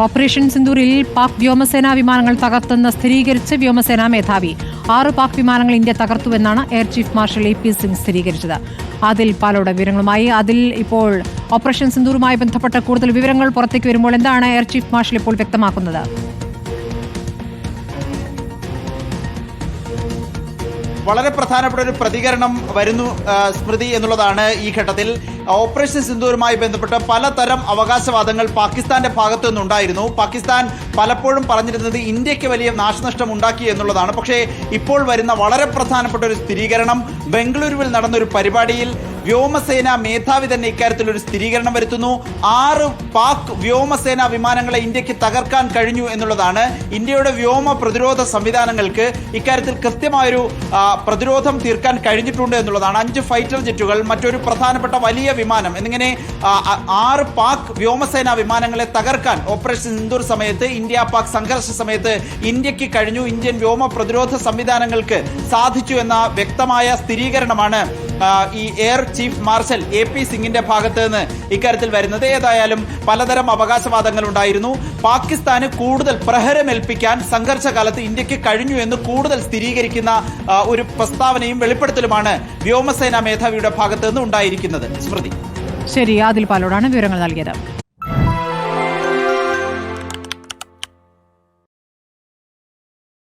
Operation സിന്ദൂരിൽ Pak വ്യോമസേനാ വിമാനങ്ങൾ തകർത്തെന്ന് സ്ഥിരീകരിച്ച് വ്യോമസേനാ മേധാവി. ആറ് പാക് വിമാനങ്ങൾ India തകർത്തുവെന്നാണ് air chief marshal A P Singh സ്ഥിരീകരിച്ചത്. അതിൽ പാലോടെ വിവരങ്ങളുമായി അതിൽ ഇപ്പോൾ ഓപ്പറേഷൻ സിന്ദൂറുമായി ബന്ധപ്പെട്ട കൂടുതൽ വിവരങ്ങൾ പുറത്തേക്ക് വരുമ്പോൾ എന്താണ് എയർ ചീഫ് മാർഷൽ ഇപ്പോൾ വ്യക്തമാക്കുന്നത്? വളരെ പ്രധാനപ്പെട്ട ഒരു പ്രതികരണം വരുന്നു സ്മൃതി എന്നുള്ളതാണ് ഈ ഘട്ടത്തിൽ. ഓപ്പറേഷൻ സിന്ധുവുമായി ബന്ധപ്പെട്ട് പലതരം അവകാശവാദങ്ങൾ പാകിസ്ഥാന്റെ ഭാഗത്തു നിന്നുണ്ടായിരുന്നു. പാകിസ്ഥാൻ പലപ്പോഴും പറഞ്ഞിരുന്നത് ഇന്ത്യയ്ക്ക് വലിയ നാശനഷ്ടം ഉണ്ടാക്കി എന്നുള്ളതാണ്. പക്ഷേ ഇപ്പോൾ വരുന്ന വളരെ പ്രധാനപ്പെട്ട ഒരു സ്ഥിരീകരണം ബംഗളൂരുവിൽ നടന്ന ഒരു പരിപാടിയിൽ വ്യോമസേന മേധാവി തന്നെ ഇക്കാര്യത്തിൽ ഒരു സ്ഥിരീകരണം വരുത്തുന്നു. ആറ് പാക് വ്യോമസേന വിമാനങ്ങളെ ഇന്ത്യയ്ക്ക് തകർക്കാൻ കഴിഞ്ഞു എന്നുള്ളതാണ് ഇന്ത്യയുടെ വ്യോമ പ്രതിരോധ സംവിധാനങ്ങൾക്ക് ഇക്കാര്യത്തിൽ കൃത്യമായൊരു പ്രതിരോധം തീർക്കാൻ കഴിഞ്ഞിട്ടുണ്ട് എന്നുള്ളതാണ്. അഞ്ച് ഫൈറ്റർ ജെറ്റുകൾ മറ്റൊരു പ്രധാനപ്പെട്ട വലിയ വിമാനം എന്നിങ്ങനെ ആറ് പാക് വ്യോമസേന വിമാനങ്ങളെ തകർക്കാൻ ഓപ്പറേഷൻ സിന്ദൂർ സമയത്ത് ഇന്ത്യ പാക് സംഘർഷ സമയത്ത് ഇന്ത്യയ്ക്ക് കഴിഞ്ഞു. ഇന്ത്യൻ വ്യോമ പ്രതിരോധ സംവിധാനങ്ങൾക്ക് സാധിച്ചു എന്ന വ്യക്തമായ സ്ഥിരീകരണമാണ് ഈ air chief marshal A P സിംഗിന്റെ ഭാഗത്ത് നിന്ന് ഇക്കാര്യത്തിൽ വരുന്നത്. ഏതായാലും പലതരം അവകാശവാദങ്ങൾ ഉണ്ടായിരുന്നു. പാകിസ്ഥാന് കൂടുതൽ പ്രഹരമേൽപ്പിക്കാൻ സംഘർഷകാലത്ത് ഇന്ത്യയ്ക്ക് കഴിഞ്ഞു എന്ന് കൂടുതൽ സ്ഥിരീകരിക്കുന്ന ഒരു പ്രസ്താവനയും വെളിപ്പെടുത്തലുമാണ് വ്യോമസേനാ മേധാവിയുടെ ഭാഗത്ത് നിന്ന് ഉണ്ടായിരിക്കുന്നത്. സ്മൃതി. ശരി ആദിൽ പാലോടാണ് വിവരങ്ങൾ നൽകിയത്.